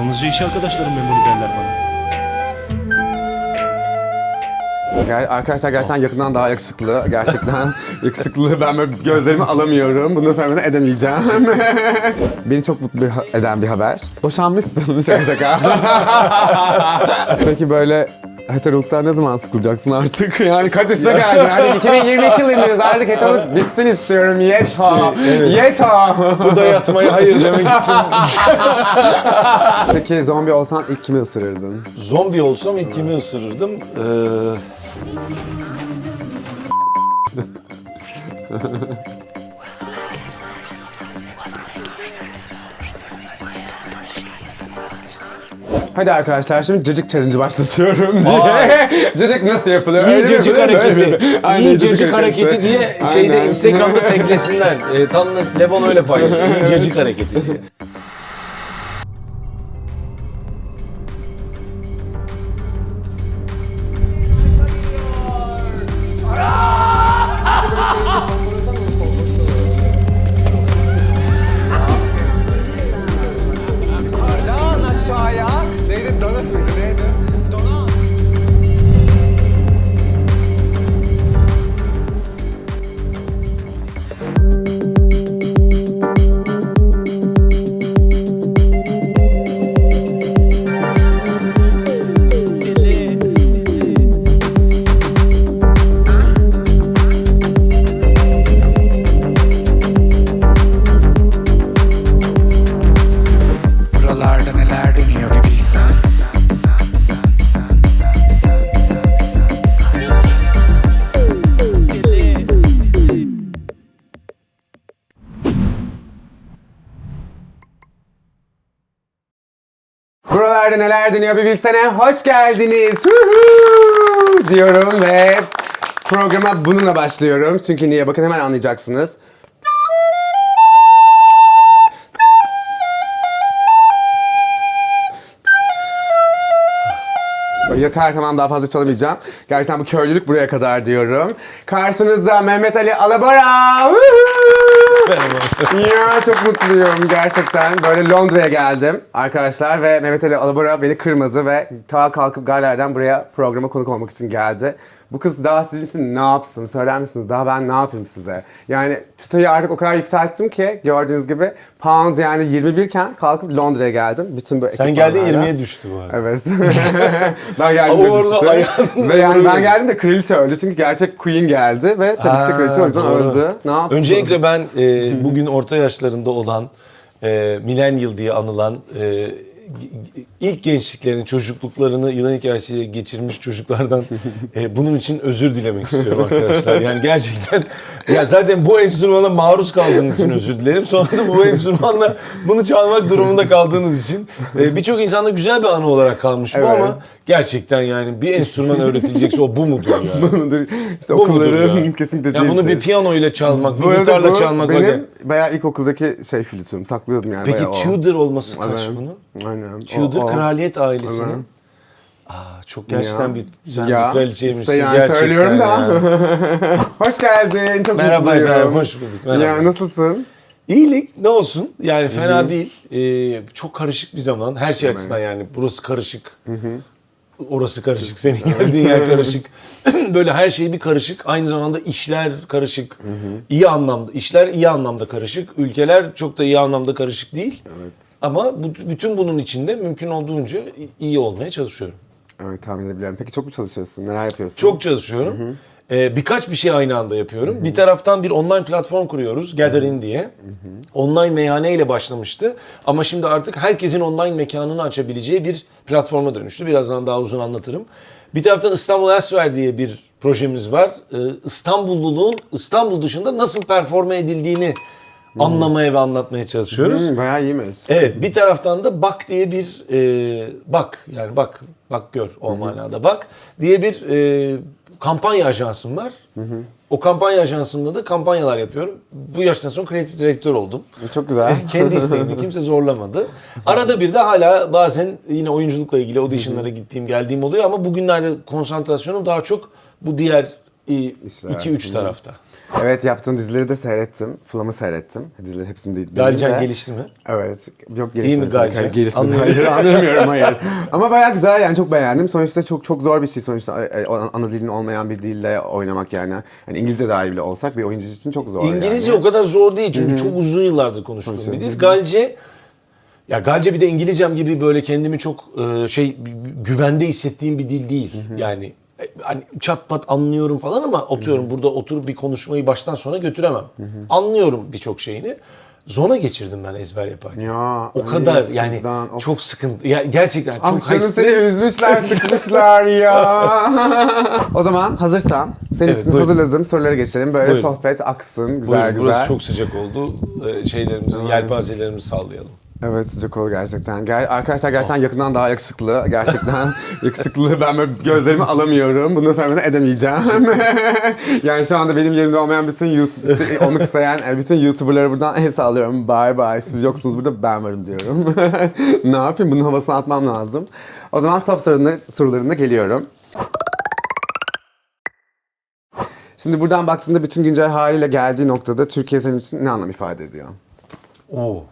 Yalnızca iş arkadaşlarım memoli derler bana. Ger- arkadaşlar gerçekten yakından daha yakışıklı. Gerçekten yakışıklılığı ben böyle gözlerimi alamıyorum. Bundan sonra da edemeyeceğim. Beni çok mutlu eden bir haber. Boşanmışsın. Şaka şaka. Peki böyle heteroluktan ne zaman sıkılacaksın artık? Yani kaç yaşına geldin? Yani 2022 yılındayız artık heteroluk bitsin istiyorum. Yeta. Yeta. Bu da yatmaya hayır demek için. Peki zombi olsan ilk kimi ısırırdın? Zombi olsam ilk kimi ısırırdım? Ee... Hadi arkadaşlar şimdi cacık challenge başlatıyorum diye. cacık nasıl yapılıyor? İyi Öyle mi? cacık Böyle mi? hareketi. Aynen, İyi cacık hareketi diye şeyde Aynen. Instagram'da teklesinler. E, tam da Levon öyle paylaşıyor. İyi cacık hareketi diye. Buralarda neler dönüyor bir bilsene. Hoş geldiniz. Diyorum ve programa bununla başlıyorum. Çünkü niye? Bakın hemen anlayacaksınız. Yeter tamam daha fazla çalamayacağım. Gerçekten bu köylülük buraya kadar diyorum. Karşınızda Mehmet Ali Alabora. Huhu! Ya çok mutluyum gerçekten. Böyle Londra'ya geldim arkadaşlar ve Mehmet Ali Alabora beni kırmadı ve ta kalkıp Galler'den buraya programa konuk olmak için geldi. Bu kız daha sizin için ne yapsın söyler misiniz? Daha ben ne yapayım size? Yani çıtayı artık o kadar yükselttim ki gördüğünüz gibi pound yani 21 iken kalkıp Londra'ya geldim. Bütün bu Sen geldin ekipmanlarla. 20'ye düştü bu arada. Evet. ben geldim de düştü. Ve yani ben geldim de kraliçe öldü çünkü gerçek queen geldi ve tabii ki de kraliçe o yüzden öldü. Ne yapsın? Öncelikle ben e, bugün orta yaşlarında olan e, millennial diye anılan e, ilk gençliklerini, çocukluklarını yılan hikayesiyle geçirmiş çocuklardan e, bunun için özür dilemek istiyorum arkadaşlar. Yani gerçekten ya zaten bu enstrümana maruz kaldığınız için özür dilerim. Sonra da bu enstrümanla bunu çalmak durumunda kaldığınız için e, birçok insanda güzel bir anı olarak kalmış bu Evet. ama gerçekten yani bir enstrüman öğretilecekse o bu mudur ya? Bunun işte Bu mudur okulların ya? kesinlikle Ya bunu bir piyano ile çalmak, Bu bir arada gitarla bu çalmak benim var. bayağı ilkokuldaki şey flütüm. Saklıyordum yani Peki bayağı o. Tudor olması kaç Evet. bunun? Aynen. Tudor O- o. kraliyet ailesinin. Evet. Aa, çok gerçekten Ya. bir sen Ya, bir kraliçeymişsin işte yani gerçekten söylüyorum da. ya. Hoş geldin. Çok Merhaba mutluyum. efendim, hoş bulduk. Merhaba. Ya nasılsın? İyilik ne olsun yani fena değil. Ee, çok karışık bir zaman her şey açısından yani burası karışık. Orası karışık, senin geldiğin yer karışık. Böyle her şey bir karışık. Aynı zamanda işler karışık. İyi anlamda, işler iyi anlamda karışık. Ülkeler çok da iyi anlamda karışık değil. Evet. Ama bu, bütün bunun içinde mümkün olduğunca iyi olmaya çalışıyorum. Evet tahmin edebiliyorum. Peki çok mu çalışıyorsun? Neler yapıyorsun? Çok çalışıyorum. Ee, birkaç bir şey aynı anda yapıyorum. Bir taraftan bir online platform kuruyoruz, Gathering diye. Online meyhane ile başlamıştı. Ama şimdi artık herkesin online mekanını açabileceği bir platforma dönüştü. Birazdan daha uzun anlatırım. Bir taraftan İstanbul Elsewhere diye bir projemiz var. Ee, İstanbulluluğun İstanbul dışında nasıl performe edildiğini anlamaya ve anlatmaya çalışıyoruz. Hı, bayağı iyiymiş. Evet bir taraftan da bak diye bir e, bak yani bak bak gör o manada bak diye bir e, kampanya ajansım var. O kampanya ajansımda da kampanyalar yapıyorum. Bu yaştan sonra kreatif direktör oldum. Çok güzel. Kendi isteğimle kimse zorlamadı. Arada bir de hala bazen yine oyunculukla ilgili auditionlara gittiğim geldiğim oluyor ama bugünlerde konsantrasyonum daha çok bu diğer İşler. 2-3 tarafta. Evet yaptığın dizileri de seyrettim. Flam'ı seyrettim. Dizileri hepsini değil. Galcan de- gelişti mi? Evet. Yok gelişmedi. mi Galcan? Gelişmedi. Hayır anlamıyorum hayır. Ama bayağı güzel yani çok beğendim. Sonuçta çok çok zor bir şey sonuçta ana dilin olmayan bir dille oynamak yani. Yani İngilizce dahi bile olsak bir oyuncu için çok zor İngilizce yani. o kadar zor değil çünkü çok uzun yıllardır konuştuğum bir dil. Galce ya Galce bir de İngilizcem gibi böyle kendimi çok e, şey güvende hissettiğim bir dil değil. Yani e, hani çat pat anlıyorum falan ama atıyorum burada oturup bir konuşmayı baştan sona götüremem. Anlıyorum birçok şeyini. Zona geçirdim ben ezber yaparken. Ya, o kadar yani of. çok sıkıntı. Ya gerçekten çok Ah canım seni stress- üzmüşler, sıkmışlar ya. o zaman hazırsan senin Evet, için buyurun. hazırladım sorulara geçelim. Böyle Buyurun. sohbet aksın, güzel Buyurun, güzel. Burası çok sıcak oldu. Ee, Şeylerimizin, yelpazelerimizi sallayalım. Evet sıcak oldu gerçekten. Ger arkadaşlar gerçekten yakından daha yakışıklı. Gerçekten yakışıklı. Ben böyle gözlerimi alamıyorum. Bundan sonra da edemeyeceğim. yani şu anda benim yerimde olmayan bütün YouTube iste- olmak isteyen e, bütün YouTuber'lara buradan el sağlıyorum. Bye bye. Siz yoksunuz burada ben varım diyorum. ne yapayım? Bunun havasını atmam lazım. O zaman soft sorularına, sorularına geliyorum. Şimdi buradan baktığında bütün güncel haliyle geldiği noktada Türkiye senin için ne anlam ifade ediyor? Oo.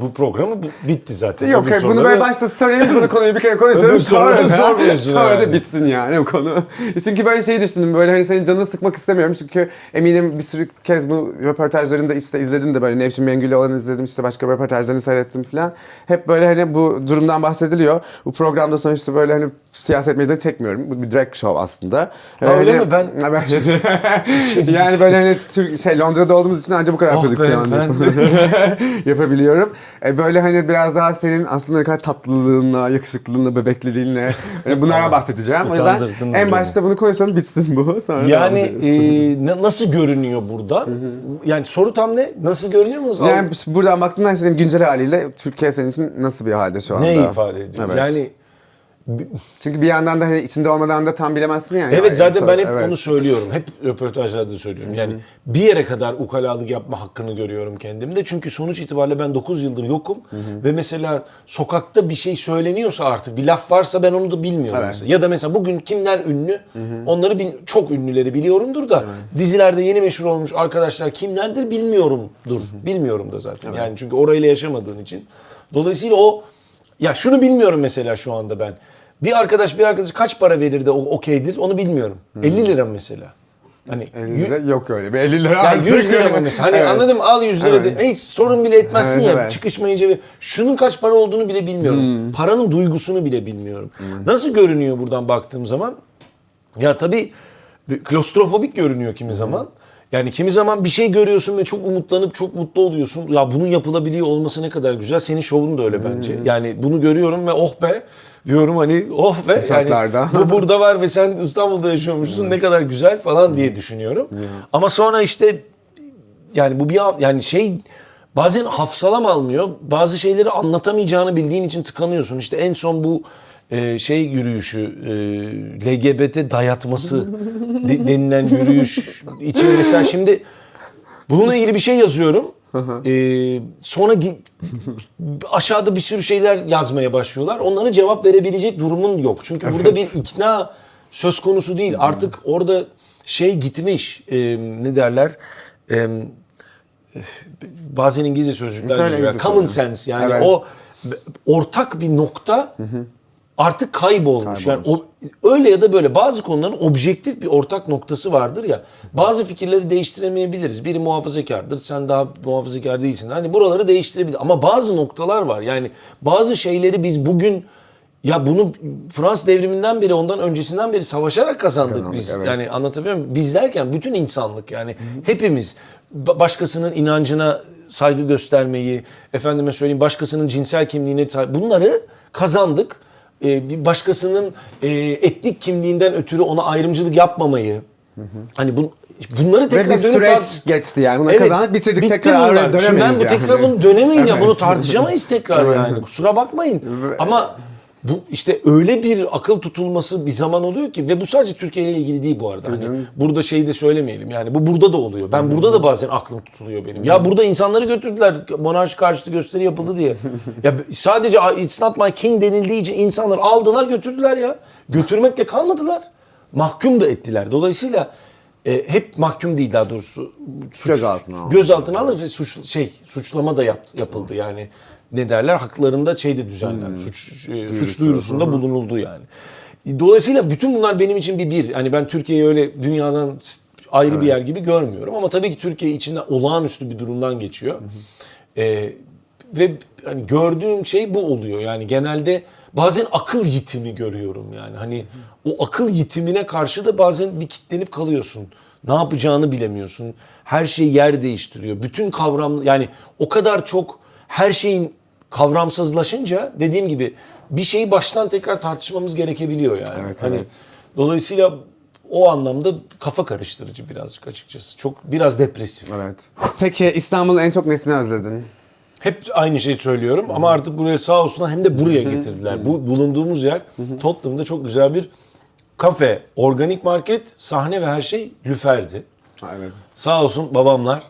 Bu programı bi- bitti zaten. Yok Öbür hayır, bunu soruları- böyle başta sorayım bunu konuyu bir kere konuşalım sonra da, sormuyorsun sonra da yani. bitsin yani bu konu. Çünkü böyle şey düşündüm böyle hani senin canını sıkmak istemiyorum çünkü eminim bir sürü kez bu röportajlarında işte izledin de böyle Nevşin Mengü'yle olanı izledim işte başka röportajlarını seyrettim falan. Hep böyle hani bu durumdan bahsediliyor. Bu programda sonuçta böyle hani siyaset meydanı çekmiyorum. Bu bir drag show aslında. öyle Hani- mi? Ben- yani böyle hani şey Londra'da olduğumuz için ancak bu kadar Oh prodüksiyon ben- yapabiliyorum. E böyle hani biraz daha senin aslında ne kadar tatlılığınla, yakışıklılığınla, bebekliliğinle hani bunlardan bahsedeceğim. O yüzden Utandırdın en beni. başta bunu konuşalım bitsin bu. Sonra devam Yani ederiz. e, na- nasıl görünüyor burada? Yani soru tam ne? Nasıl görünüyor mu? yani buradan baktığında senin güncel haliyle Türkiye senin için nasıl bir halde şu anda? ne ifade ediyor? Evet. Yani Çünkü bir yandan da hani içinde olmadan da tam bilemezsin yani. evet zaten ben hep Evet. onu söylüyorum. Hep röportajlarda söylüyorum. Yani bir yere kadar ukalalık yapma hakkını görüyorum kendimde. Çünkü sonuç itibariyle ben 9 yıldır yokum. Ve mesela sokakta bir şey söyleniyorsa artık bir laf varsa ben onu da bilmiyorum. Evet. mesela. Ya da mesela bugün kimler ünlü? Onları bil- çok ünlüleri biliyorumdur da dizilerde yeni meşhur olmuş arkadaşlar kimlerdir bilmiyorumdur. Bilmiyorum da zaten. Yani çünkü orayla yaşamadığın için. Dolayısıyla o ya şunu bilmiyorum mesela şu anda ben. Bir arkadaş bir arkadaş kaç para verir de o okeydir onu bilmiyorum. 50 lira mı mesela? Hani 50 yü- lira yok öyle bir 50 lira. yani artık. 100 lira mı mesela? Hani Evet. anladım al 100 lira de. Hiç sorun bile etmezsin Evet, ya evet. Hmm. çıkışmayınca. bir- Şunun kaç para olduğunu bile bilmiyorum. Paranın duygusunu bile bilmiyorum. Nasıl görünüyor buradan baktığım zaman? Ya tabii klostrofobik görünüyor kimi zaman. Yani kimi zaman bir şey görüyorsun ve çok umutlanıp çok mutlu oluyorsun. Ya bunun yapılabiliyor olması ne kadar güzel. Senin şovun da öyle bence. Yani bunu görüyorum ve oh be diyorum hani oh be. Yani bu burada var ve sen İstanbul'da yaşıyormuşsun ne kadar güzel falan diye düşünüyorum. Ama sonra işte yani bu bir yani şey bazen hafsalam almıyor. Bazı şeyleri anlatamayacağını bildiğin için tıkanıyorsun. İşte en son bu e, şey yürüyüşü e, LGBT dayatması de- denilen yürüyüş için mesela şimdi bununla ilgili bir şey yazıyorum. Ee, sonra gi- aşağıda bir sürü şeyler yazmaya başlıyorlar. Onlara cevap verebilecek durumun yok. Çünkü burada bir ikna söz konusu değil. Artık orada şey gitmiş. e, ne derler? E, bazen İngilizce sözcükler Söyle geliyor. İngilizce Common sense yani Evet. o ortak bir nokta artık kaybolmuş. Yani Kaybolmuş. o, öyle ya da böyle bazı konuların objektif bir ortak noktası vardır ya. Bazı fikirleri değiştiremeyebiliriz. Biri muhafazakardır, sen daha muhafazakar değilsin. Hani buraları değiştirebilir. Ama bazı noktalar var. Yani bazı şeyleri biz bugün ya bunu Fransız devriminden beri ondan öncesinden beri savaşarak kazandık Kazandık, biz. evet. Yani anlatabiliyor muyum? Biz derken bütün insanlık yani hepimiz ba- başkasının inancına saygı göstermeyi, efendime söyleyeyim başkasının cinsel kimliğine bunları kazandık. Ee, bir başkasının e, etnik kimliğinden ötürü ona ayrımcılık yapmamayı. Hani bu, bunları tekrar Ve bir dönüp süreç tar- geçti yani. Bunu Evet, kazandık bitirdik tekrar bunlar. oraya Şimdi dönemeyiz ben bu yani. tekrar bunu dönemeyin ya. Bunu tartışamayız tekrar Evet. yani. Kusura bakmayın. Ama bu işte öyle bir akıl tutulması bir zaman oluyor ki ve bu sadece Türkiye ile ilgili değil bu arada. Hani burada şeyi de söylemeyelim yani bu burada da oluyor. Ben burada da bazen aklım tutuluyor benim. Ya burada insanları götürdüler monarşi karşıtı gösteri yapıldı diye. ya sadece it's not my king denildiği için insanlar aldılar götürdüler ya. Götürmekle kalmadılar. Mahkum da ettiler. Dolayısıyla e, hep mahkum değil daha doğrusu. Suç, Gözaltına aldı. Gözaltına alındı ve suç, şey, suçlama da yaptı, yapıldı yani. Ne derler? Haklarında şey de düzenlendi. Suç, e, suç duyurusunda bulunuldu yani. Dolayısıyla bütün bunlar benim için bir bir. Hani ben Türkiye'yi öyle dünyadan ayrı bir yer gibi görmüyorum. Ama tabii ki Türkiye içinde olağanüstü bir durumdan geçiyor. E, ve hani gördüğüm şey bu oluyor. Yani genelde bazen akıl yitimi görüyorum yani. Hani o akıl yitimine karşı da bazen bir kitlenip kalıyorsun. Ne yapacağını bilemiyorsun. Her şey yer değiştiriyor. Bütün kavram yani o kadar çok her şeyin kavramsızlaşınca dediğim gibi bir şeyi baştan tekrar tartışmamız gerekebiliyor yani. Evet, hani evet. dolayısıyla o anlamda kafa karıştırıcı birazcık açıkçası. Çok biraz depresif. Evet. Peki İstanbul'un en çok nesini özledin? Hep aynı şeyi söylüyorum ama artık buraya sağ olsunlar hem de buraya getirdiler. Bu bulunduğumuz yer Tottenham'da çok güzel bir kafe, organik market, sahne ve her şey lüferdi. Evet. Sağ olsun babamlar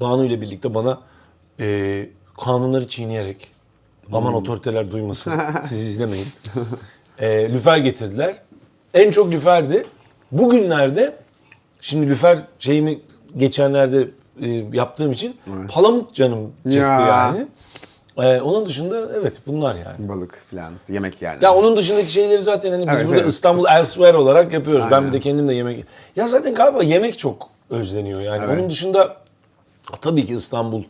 Banu ile birlikte bana e, kanunları çiğneyerek aman otoriteler duymasın siz izlemeyin. E, lüfer getirdiler. En çok lüferdi. Bugünlerde şimdi lüfer şeyimi geçenlerde e, yaptığım için palamut canım çekti Ya. yani. E, onun dışında evet bunlar yani. Balık işte yemek yani. Ya onun dışındaki şeyleri zaten hani biz Evet, burada evet. İstanbul Elsewhere olarak yapıyoruz. Ben bir de kendim de yemek... Ya zaten galiba yemek çok özleniyor yani. Onun dışında tabii ki İstanbul.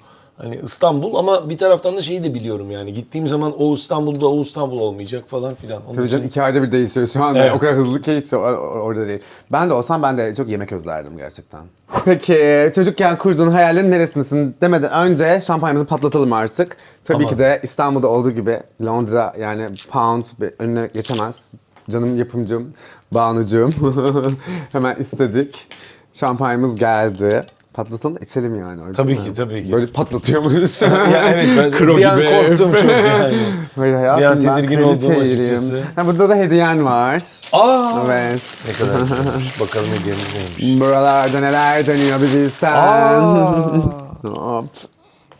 Hani İstanbul ama bir taraftan da şeyi de biliyorum yani. Gittiğim zaman o İstanbul'da o İstanbul olmayacak falan filan. Onun Tabii canım için- iki ayda bir değişiyor şu an. Evet. O kadar hızlı ki hiç orada değil. Ben de olsam ben de çok yemek özlerdim gerçekten. Peki çocukken kurduğun hayalin neresindesin demeden önce şampanyamızı patlatalım artık. Tabii Aman. ki de İstanbul'da olduğu gibi Londra yani pound önüne geçemez. Canım yapımcım, Banucuğum. Hemen istedik. Şampanyamız geldi. Patlatalım içelim yani. öyle Tabii ki, tabii ki. Böyle patlatıyormuş. ya evet ben Kro bir an gibi korktum çok yani. Hayatım Bir an ben tedirgin oldum açıkçası. Ha, burada da hediyen var. Aa! Evet. Ne kadar güzelmiş. Bakalım hediyemiz neymiş. Buralarda neler dönüyor bir bilsen. Aa! Hop.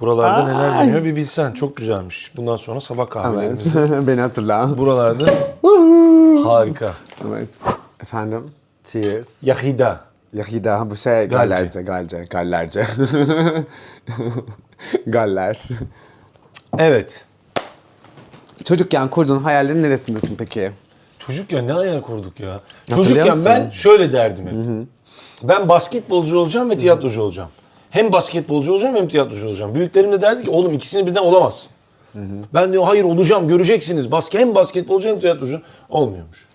Buralarda neler dönüyor bir bilsen. Çok güzelmiş. Bundan sonra sabah Evet. kahvelerimizi. Beni hatırla. Buralarda harika. evet. Efendim. Cheers. Yahida. Yahida bu şey Gallerce, Galce, Gallerce. Galler. Evet. Çocukken kurduğun hayallerin neresindesin peki? Çocukken ne hayal kurduk ya. Çocukken ben şöyle derdim hep. Ben basketbolcu olacağım ve tiyatrocu olacağım. Hem basketbolcu olacağım hem tiyatrocu olacağım. Büyüklerim de derdi ki oğlum ikisini birden olamazsın. Ben diyor hayır olacağım göreceksiniz. Basket, hem basketbolcu hem tiyatrocu. Olmuyormuş.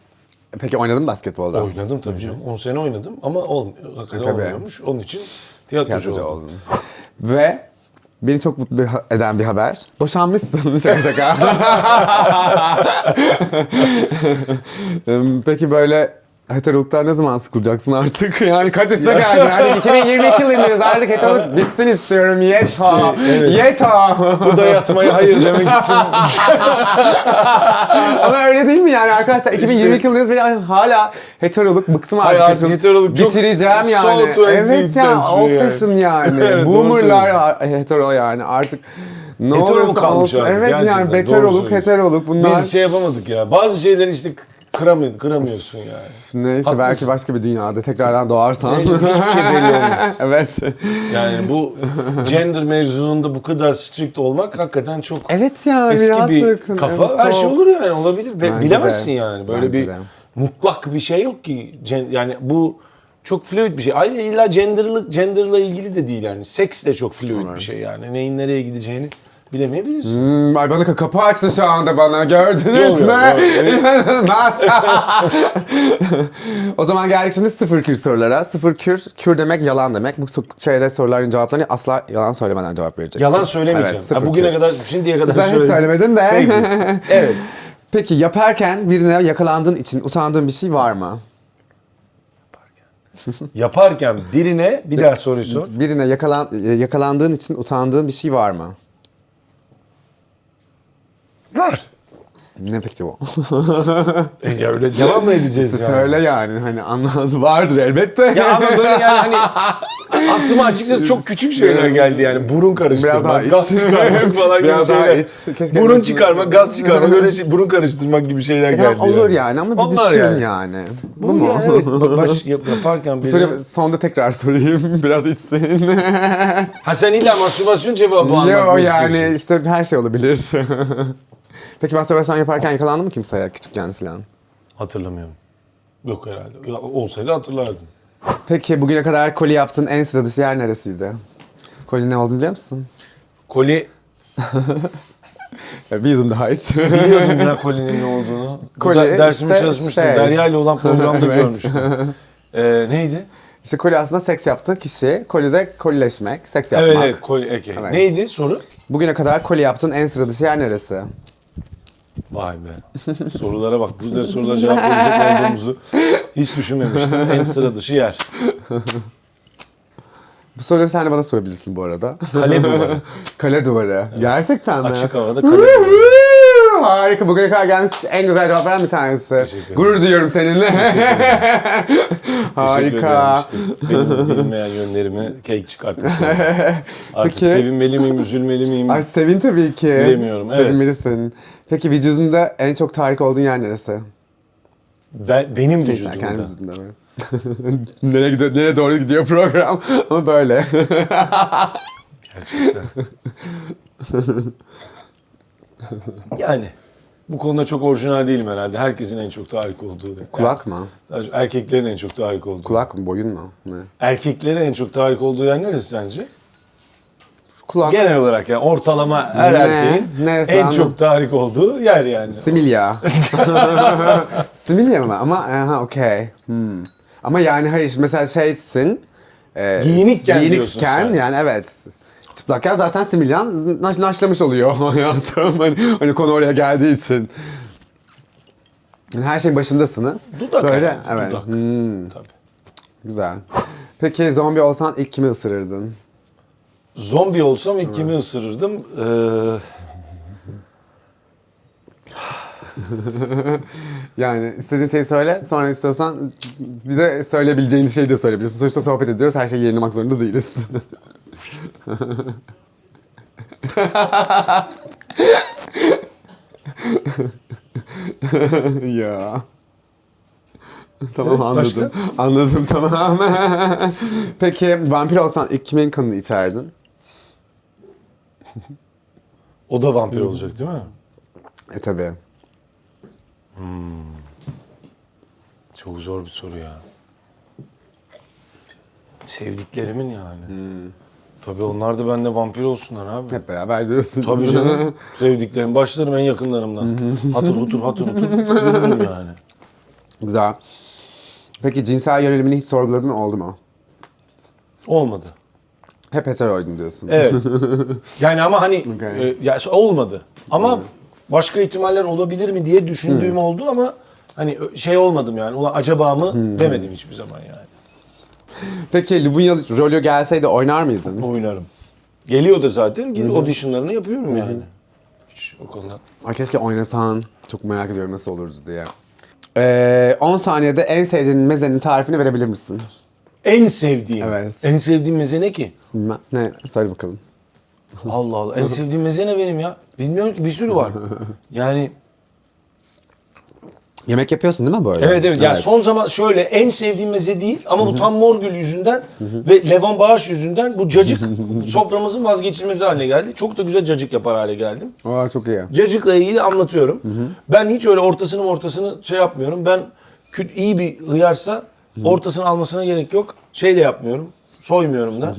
Peki oynadın mı basketbolda? Oynadım tabii canım. 10 sene oynadım ama olmuyor. Hakikaten E, tabii. olmuyormuş. Onun için tiyatrocu, Tiyatrocu oldum. oldun. Ve beni çok mutlu bir- eden bir haber. Boşanmışsın. Şaka şaka. Em, Peki böyle heteroluktan ne zaman sıkılacaksın artık? Yani kaç yaşına geldin? Artık 2022 yılındayız. Artık heteroluk bitsin istiyorum. Yeter. evet. Yeter. Bu da yatmaya hayır demek için. Ama öyle değil mi yani arkadaşlar? 2022 yılındayız. Ben hani hala heteroluk bıktım artık. Hayır, artık heteroluk çok Bitireceğim yani. so 20th Evet ya old yani. fashion yani. Evet, doğru Boomerlar hetero yani artık. Ne Hetero olursa kalmış olsun. Evet yani doğru beteroluk, söylüyorsun. heteroluk bunlar. Biz şey yapamadık ya. Bazı şeyleri işte kıramıyor, kıramıyorsun yani. Neyse Haklısın. belki başka bir dünyada tekrardan doğarsan. Evet, hiçbir şey belli olmaz. evet. Yani bu gender mevzununda bu kadar strict olmak hakikaten çok Evet ya eski biraz bir bırakın. kafa. Evet, Her şey olur yani olabilir. Be- Bence Bilemezsin de. yani. Böyle Bence bir de. mutlak bir şey yok ki. Yani bu çok fluid bir şey. Ayrıca illa genderlık genderla ilgili de değil yani. Seks de çok fluid bir şey yani. Neyin nereye gideceğini bilemeyebilirsin. Hmm, ay bana kapı açtı şu anda bana gördünüz Yok, mü? yok, evet. İnanılmaz. o zaman geldik şimdi sıfır kür sorulara. Sıfır kür, kür demek yalan demek. Bu şeyle soruların cevaplarını asla yalan söylemeden cevap vereceksin. Yalan söylemeyeceğim. Evet, sıfır ha, bugüne kür. kadar şimdiye kadar Sen hiç söyledim. söylemedin de. Peki. Evet. Peki yaparken birine yakalandığın için utandığın bir şey var mı? Yaparken birine bir daha soruyu sor. Birine yakalan, yakalandığın için utandığın bir şey var mı? Var. Ne peki o? E ya öyle devam mı edeceğiz İşte yani? Söyle yani hani anladı vardır elbette. Ya ama böyle yani hani Aklıma açıkçası çok küçük şeyler geldi yani. Burun karıştırmak, Biraz daha iç. gaz çıkarmak falan gibi Biraz daha şeyler. iç. Keşke burun mesela- çıkarmak, gaz çıkarmak, öyle şey, burun karıştırmak gibi şeyler E, geldi. tamam, olur yani ama bir Onlar düşün yani. yani. Bu, Bu mu? evet, bak- baş yap- yaparken biri... Sonra sonda tekrar sorayım. Biraz içsin. Ha sen illa mastürbasyon cevabı almak Yo yani istiyorsun? işte her şey olabilir. Peki mastürbasyon yaparken yakalandı mı kimseye küçükken falan? Hatırlamıyorum. Yok herhalde. Ya, olsaydı hatırlardım. Peki bugüne kadar koli yaptığın en sıra dışı yer neresiydi? Koli ne olduğunu biliyor musun? Koli Ya Bir yudum daha iç. biliyordum ya kolinin ne olduğunu. Koli Koli, dersimi işte çalışmıştım. şey. Derya ile olan programda Evet. görmüştüm. Ee, neydi? işte koli aslında seks yaptığı kişi. Koli de kolileşmek, seks yapmak. Evet evet koli. okay. Evet. Neydi soru? Bugüne kadar koli yaptığın en sıra dışı yer neresi? Vay be. Sorulara bak. Bu da sorulara cevap verecek olduğumuzu hiç düşünmemiştim. En sıra dışı yer. Bu soruları sen de bana sorabilirsin bu arada. Kale duvarı. Kale duvarı. Gerçekten mi? Açık havada kale duvarı. Harika. Bugüne kadar gelmiş en güzel cevaplardan bir tanesi. Gurur duyuyorum seninle. Teşekkür Harika. ederim işte. Benim bilmeyen yönlerimi kek çıkartmış. Artık Peki. sevinmeli miyim, üzülmeli miyim? Ay sevin tabii ki. Bilemiyorum, evet. Sevinmelisin. Peki vücudunda en çok tahrik olduğun yer neresi? Ben, benim vücudumda. kendi vücudunda mı? nereye gidiyor, nereye doğru gidiyor program? Ama böyle. Gerçekten. yani bu konuda çok orijinal değilim herhalde. Herkesin en çok tahrik olduğu. Kulak mı? Erkeklerin en çok tahrik olduğu. Kulak mı? Boyun mu? Ne? Erkeklerin en çok tahrik olduğu yer neresi sence? Kulak. Genel olarak yani ortalama her Ne? erkeğin Neresi en anladım. çok tahrik olduğu yer yani. Similya. Similya mı? Ama aha okey. Hmm. Ama yani hayır mesela şeysin. E, Giyinikken giyinikken yani evet. Çıplakken zaten similyan naş, naşlamış oluyor hayatım. Hani, hani konu oraya geldiği için. Yani her şeyin başındasınız. Dudak Böyle herhalde, evet. dudak. Hmm, Tabii. güzel. Peki zombi olsan ilk kimi ısırırdın? Zombi olsam ilk kimi ısırırdım? Ee, Yani istediğin şeyi söyle. Sonra istiyorsan bir de söyleyebileceğin şeyi de söyleyebilirsin. Sonuçta sohbet ediyoruz. Her şeyi yayınlamak zorunda değiliz. ya. Tamam anladım. Anladım tamam. Peki vampir olsan ilk kimin kanını içerdin? o da vampir olacak değil mi? E tabi. Çok zor bir soru ya. Sevdiklerimin yani. Tabii onlar da bende vampir olsunlar abi. Hep beraber diyorsun. Tabii canım. Sevdiklerim. Başlarım en yakınlarımdan. hatır hutur hatır hutur. Yürürüm yani. Güzel. Peki cinsel yönelimini hiç sorguladın oldu mu? Olmadı. Hep heteroydun diyorsun. Evet. Yani ama hani Okay. e, ya olmadı. Ama başka ihtimaller olabilir mi diye düşündüğüm oldu ama hani ö- şey olmadım yani. Ulan acaba mı demedim hiçbir zaman yani. Peki Lubunya rolü gelseydi oynar mıydın? Oynarım. Geliyor da zaten. Gidip auditionlarını yapıyorum yani. Hiç o konuda. Ay keşke oynasan. Çok merak ediyorum nasıl olurdu diye. Ee, 10 saniyede en sevdiğin mezenin tarifini verebilir misin? En sevdiğim. Evet. En sevdiğim meze ne ki? Bilmem. Ne? Söyle bakalım. Allah Allah. En sevdiğim meze ne benim ya? Bilmiyorum ki bir sürü var. Yani Yemek yapıyorsun değil mi böyle? evet evet. Yani son zaman şöyle en sevdiğim meze değil ama bu tam Morgül yüzünden ve Levan Bağış yüzünden bu cacık soframızın vazgeçilmezi haline geldi. Çok da güzel cacık yapar hale geldim. Aa, çok iyi. Cacıkla ilgili anlatıyorum. Ben hiç öyle ortasını ortasını şey yapmıyorum. Ben küt iyi bir hıyarsa ortasını almasına gerek yok. Şey de yapmıyorum. Soymuyorum da.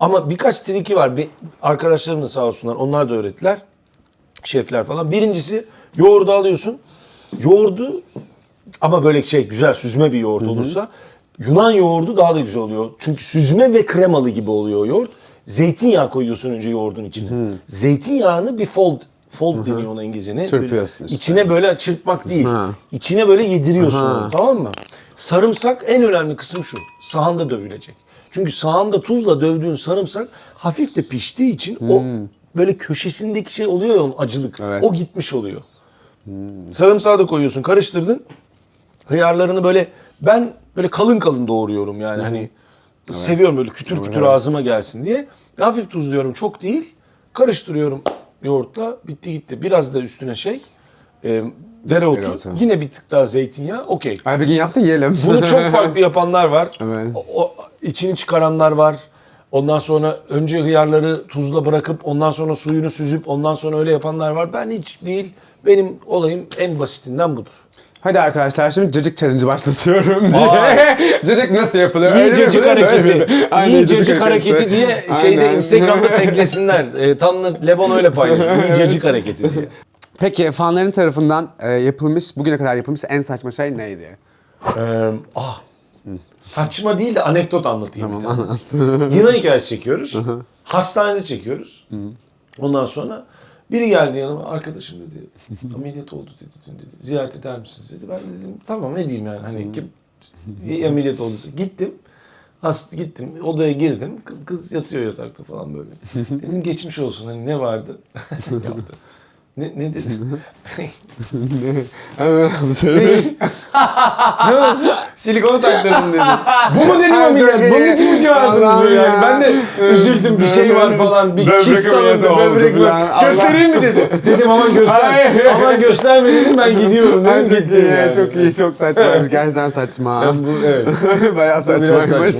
Ama birkaç triki var. Bir, arkadaşlarım da sağ olsunlar. Onlar da öğrettiler. Şefler falan. Birincisi yoğurdu alıyorsun. Yoğurdu ama böyle şey güzel süzme bir yoğurt olursa Yunan yoğurdu daha da güzel oluyor. Çünkü süzme ve kremalı gibi oluyor yoğurt. Zeytinyağı koyuyorsun önce yoğurdun içine. Zeytinyağını bir fold fold deniyor ona İngilizce. Çırpıyorsun işte. İçine böyle çırpmak değil. Ha. İçine böyle yediriyorsun onu, tamam mı? Sarımsak en önemli kısım şu. Sahanda dövülecek. Çünkü sahanda tuzla dövdüğün sarımsak hafif de piştiği için o böyle köşesindeki şey oluyor ya onun acılık. Evet. O gitmiş oluyor. Sarımsağı da koyuyorsun, karıştırdın. Hıyarlarını böyle ben böyle kalın kalın doğruyorum yani hani Seviyorum böyle kütür kütür ağzıma gelsin diye. Hafif tuzluyorum çok değil. Karıştırıyorum yoğurtla. Bitti gitti. Biraz da üstüne şey e, dereotu. Dereotu. Yine bir tık daha zeytinyağı. Okey. Bir gün yaptın yiyelim. Bunu çok farklı yapanlar var. Evet. O, o- içini çıkaranlar var. Ondan sonra önce hıyarları tuzla bırakıp ondan sonra suyunu süzüp ondan sonra öyle yapanlar var. Ben hiç değil. Benim olayım en basitinden budur. Hadi arkadaşlar şimdi cacık challenge başlatıyorum diye. cacık nasıl yapılıyor? İyi mi cacık yapılıyor, böyle hareketi. mi? Aynen, İyi cacık hareketi diye şeyde Aynen. Instagram'da teklesinler. E, Tanrı Levon öyle paylaşıyor. İyi cacık hareketi diye. Peki fanların tarafından e, yapılmış, bugüne kadar yapılmış en saçma şey neydi? Ee, ah, saçma değil de anekdot anlatayım. bir tane. Yılan hikayesi çekiyoruz. Hastanede çekiyoruz. Ondan sonra biri geldi yanıma arkadaşım dedi ameliyat oldu dedi dün dedi. Ziyaret eder misiniz dedi. Ben de dedim tamam ne diyeyim yani hani kim ameliyat oldu. Gittim. Hasta gittim. Odaya girdim. Kız, kız yatıyor yatakta falan böyle. Dedim geçmiş olsun hani ne vardı? Yaptı. Ne, ne dedi? Evet, Ne? Silikonu taktırdım dedi. Bu mu dedim ameliyat? Bunun için mi çağırdınız yani. ya. Ben de üzüldüm bir şey var falan. Bir kist alındı böbrek var. Göstereyim mi dedi. Dedim aman göster. Aman gösterme dedim ben gidiyorum dedim çok gittim yani. çok iyi, çok saçmaymış. Gerçekten saçma. Ben bu, evet. Bayağı saçmaymış.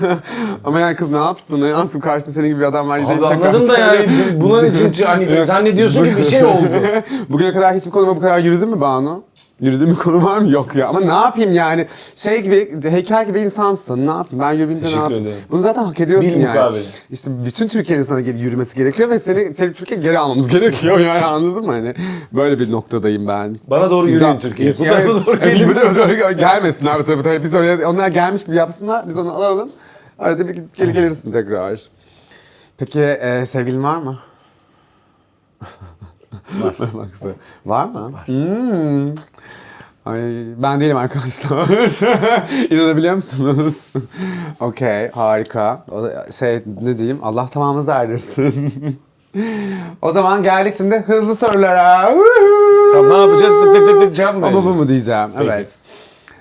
Ama yani kız ne yapsın? Ne yapsın? Karşında senin gibi bir adam var. Abi anladım da yani buna için hani zannediyorsun ki bir şey oldu. Bugüne kadar hiçbir konuma bu kadar yürüdün mü Banu? Yürüdüğün bir konu var mı? Yok ya. Ama ne yapayım yani? Şey gibi, heykel gibi insansın. Ne yapayım? Ben yürüyünce ne Teşekkür yapayım? ederim. Bunu zaten hak ediyorsun Bil yani. mukabele. İşte bütün Türkiye'nin sana geri yürümesi gerekiyor ve seni Türkiye geri almamız gerekiyor yani anladın mı? Hani böyle bir noktadayım ben. Bana doğru yürüyün. Türkiye. Bu Evet. tarafa doğru Evet, gelin. bu tarafa doğru gelmesinler bu tarafa doğru. Biz oraya, onlar gelmiş gibi yapsınlar. Biz onu alalım. Arada bir gidip geri gelirsin tekrar. Peki e, sevgilin var mı? Var. Baksana. Var mı? Var. Hmm. Ay, ben değilim arkadaşlar. İnanabiliyor musunuz? Okey, harika. O da şey ne diyeyim? Allah tamamınızı erdirsin. o zaman geldik şimdi hızlı sorulara. Tamam ne yapacağız? Tık tık tık tık cevap mı Ama bu vereceğiz? mu diyeceğim? Peki. Evet.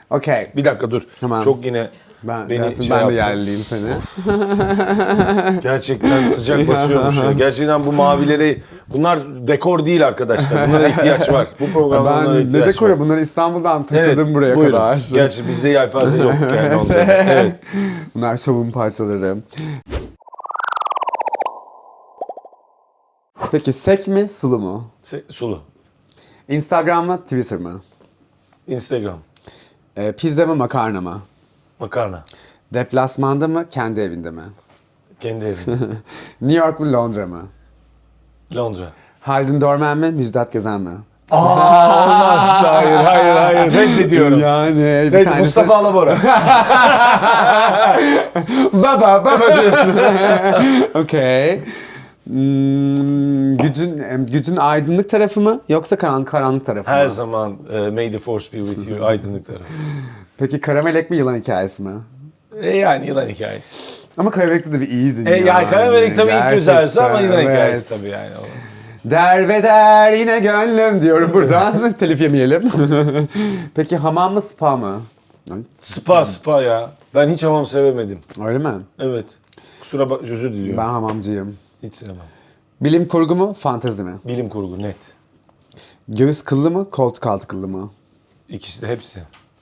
Okey. Bir dakika dur. Tamam. Çok yine Ben, beni gelsin, şey ben de yerliyim seni. Gerçekten sıcak basıyormuş ya. Gerçekten bu mavileri bunlar dekor değil arkadaşlar. Bunlara ihtiyaç var. Bu programda bunlara ben ihtiyaç ne dekoru var. bunları İstanbul'dan taşıdım buraya buyurun. kadar. Gerçi bizde yelpaze yok yani. Evet. Bunlar şovun parçaları. Peki sek mi sulu mu? Se- Sulu. Instagram mı Twitter mı? Instagram. Ee, pizza mı makarna mı? Makarna. Deplasmanda mı kendi evinde mi? Kendi evim. New York mu Londra mı? Londra. Haldun Dorman mı Müjdat Gezen mi? Aa olmaz. Hayır hayır hayır. Reddediyorum. Yani bir Red, tanesi... Mustafa Alabora. baba baba diyorsun. Okey. Hmm, gücün gücün aydınlık tarafı mı yoksa karanlık karanlık tarafı Her mı? zaman e, May the Force be with you. Aydınlık tarafı. Peki karamelek mi yılan hikayesi mi? E yani yılan hikayesi. Ama karamelek'te de bir iyiydin E, yani Karamelek tabii ilk güzelse ama yılan Gerçekten, hikayesi evet. tabii yani. Der ve der yine gönlüm diyorum buradan. Telif yemeyelim. Peki hamam mı spa mı? Spa spa ya. Ben hiç hamam sevemedim. Öyle mi? Evet. Kusura bak özür diliyorum. Ben hamamcıyım. Hiç sevmem. Bilim kurgu mu, fantezi mi? Bilim kurgu net. Göğüs kıllı mı, koltuk altı kıllı mı? İkisi de hepsi.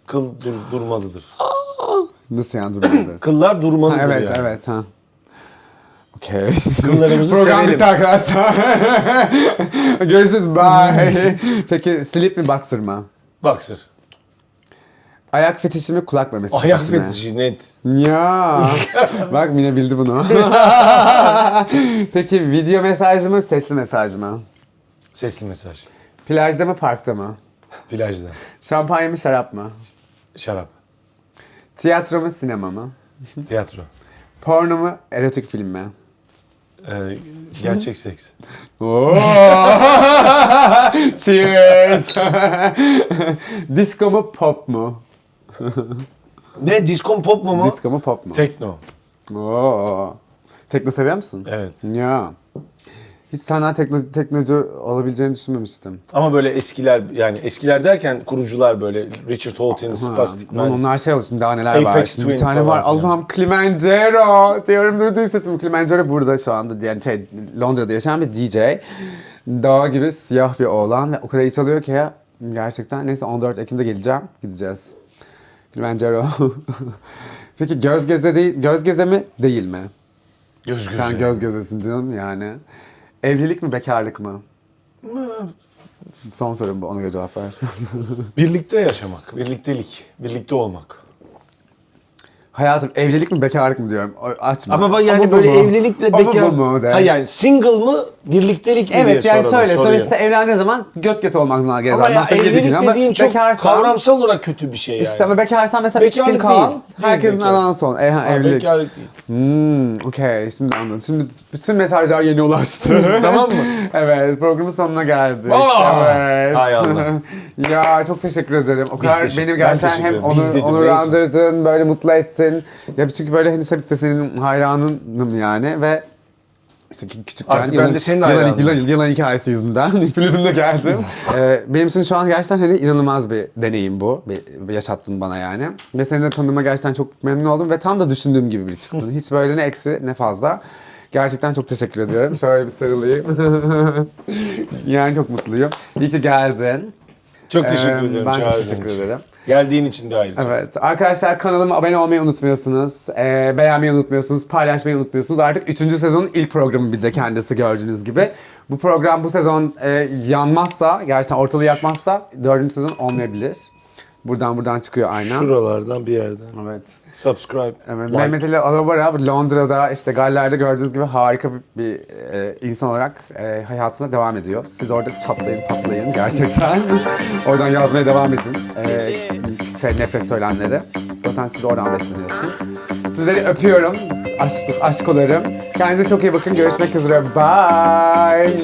Kıl dur, durmalıdır. Nasıl yani durmadı? Kıllar durmalıdır evet, yani. evet. Ha. Okey. Kıllarımızı Program sevelim. bitti arkadaşlar. Görüşürüz. Bye. Peki slip mi, boxer mı? Boxer. Ayak fetişi mi, kulak memesi Ayak fetişi mi? fetişi net. Ya. Bak Mine bildi bunu. Peki video mesaj mı, sesli mesaj mı? Sesli mesaj. Plajda mı, parkta mı? Plajda. Şampanya mı, şarap mı? Şarap. Tiyatro mu, sinema mı? Tiyatro. Porno mu, erotik film mi? Ee, gerçek seks. Oo! Cheers. Disco mu, pop mu? Ne? Disco pop mu mu? Disco mu, pop mu? Tekno. Oo. Tekno seviyor musun? Evet. Ya. Hiç senden tekno, teknoloji olabileceğini düşünmemiştim. Ama böyle eskiler yani eskiler derken kurucular böyle Richard Hawtin, Ha, Spastic lan Man. onlar şey oldu şimdi daha neler var. Apex Şimdi bir tane var. filan. Allah'ım Kilimanjaro diyorum duyduğun sesim. Kilimanjaro burada şu anda. Yani şey, Londra'da yaşayan bir DJ. Dağ gibi siyah bir oğlan ve o kadar iyi çalıyor ki ya. Gerçekten. Neyse 14 Ekim'de geleceğim. Gideceğiz. Kilimanjaro. Peki göz geze değil, göz geze mi değil mi? Göz göze. Sen göz gezesin canım yani. Evlilik mi bekarlık mı? Son sorum bu ona göre cevap ver. Birlikte yaşamak, birliktelik, birlikte olmak. Hayatım evlilik mi bekarlık mı diyorum. O- Açma. Ama bak yani Ama bu böyle mu? evlilikle Ama bekar... bu mu de. Ha yani single mı, birliktelik mi Evet diye yani soralım şöyle soruyu. sonuçta evlendiğin zaman göt göt olmak gerekiyor. Ama ya evlilik dediğin çok bekarsan- kavramsal olarak kötü bir şey yani. İşte ama bekarsan mesela gün Bekarlık kal. değil, değil Herkesin bekarlık. anan son. E, ha, Ha, evlilik. Bekarlık değil. Hmm, okey şimdi anladım. Şimdi bütün mesajlar yeni ulaştı. Tamam mı? evet programın sonuna geldik. Aa! evet. Hay Allah. ya çok teşekkür ederim. O kadar teşekkür- beni ben gerçekten teşekkür hem ederim. Biz onur, dedim, onurlandırdın, böyle mutlu ettin. Ya çünkü böyle hani Sabit de senin hayranınım yani ve işte küçükken Artık ben de senin yılan, yılan, yılan hikayesi yüzünden flütümle geldim. ee, benim için şu an gerçekten hani inanılmaz bir deneyim bu. Bir, bir yaşattın bana yani. Ve seni de tanıdığıma gerçekten çok memnun oldum ve tam da düşündüğüm gibi biri çıktın. Hiç böyle ne eksi ne fazla. Gerçekten çok teşekkür ediyorum. Şöyle bir sarılayım. yani çok mutluyum. İyi ki geldin. Çok teşekkür Ee, ederim. Ben çok teşekkür ederim. Geldiğin için de ayrıca. Evet. Arkadaşlar kanalıma abone olmayı unutmuyorsunuz. Ee, beğenmeyi unutmuyorsunuz. Paylaşmayı unutmuyorsunuz. Artık 3. sezonun ilk programı bir de kendisi gördüğünüz gibi. Bu program bu sezon e, yanmazsa, gerçekten ortalığı yakmazsa 4. sezon olmayabilir. Buradan buradan çıkıyor aynen. Şuralardan bir yerden. Evet. Subscribe. Evet, like. Mehmet Ali Alabora Londra'da işte Galler'de gördüğünüz gibi harika bir, bir, e, insan olarak e, hayatına devam ediyor. Siz orada çatlayın patlayın gerçekten. oradan yazmaya devam edin. E, şey nefret söylenleri. Zaten siz de oradan besleniyorsunuz. Sizleri öpüyorum. Aşk, aşkolarım. Kendinize çok iyi bakın. Görüşmek üzere. Bye.